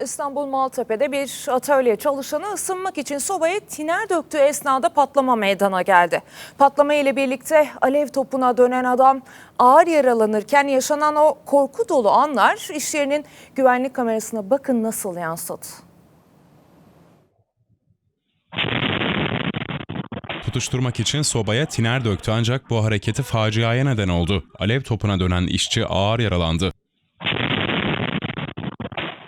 İstanbul Maltepe'de bir atölye çalışanı ısınmak için sobaya tiner döktüğü esnada patlama meydana geldi. Patlama ile birlikte alev topuna dönen adam ağır yaralanırken yaşanan o korku dolu anlar iş yerinin güvenlik kamerasına bakın nasıl yansıdı. Tutuşturmak için sobaya tiner döktü ancak bu hareketi faciaya neden oldu. Alev topuna dönen işçi ağır yaralandı.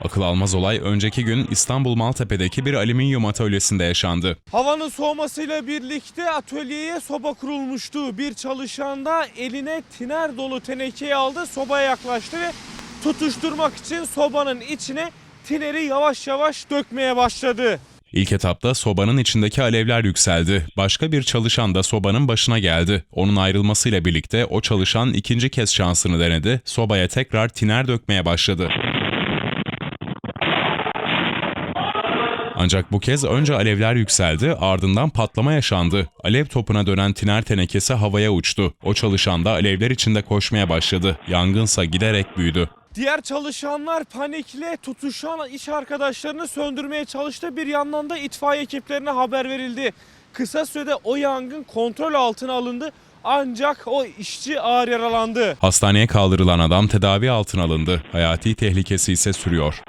Akıl almaz olay önceki gün İstanbul Maltepe'deki bir alüminyum atölyesinde yaşandı. Havanın soğumasıyla birlikte atölyeye soba kurulmuştu. Bir çalışan da eline tiner dolu tenekeyi aldı, sobaya yaklaştı ve tutuşturmak için sobanın içine tineri yavaş yavaş dökmeye başladı. İlk etapta sobanın içindeki alevler yükseldi. Başka bir çalışan da sobanın başına geldi. Onun ayrılmasıyla birlikte o çalışan ikinci kez şansını denedi. Sobaya tekrar tiner dökmeye başladı. Ancak bu kez önce alevler yükseldi, ardından patlama yaşandı. Alev topuna dönen tiner tenekesi havaya uçtu. O çalışan da alevler içinde koşmaya başladı. Yangınsa giderek büyüdü. Diğer çalışanlar panikle tutuşan iş arkadaşlarını söndürmeye çalıştı. Bir yandan da itfaiye ekiplerine haber verildi. Kısa sürede o yangın kontrol altına alındı ancak o işçi ağır yaralandı. Hastaneye kaldırılan adam tedavi altına alındı. Hayati tehlikesi ise sürüyor.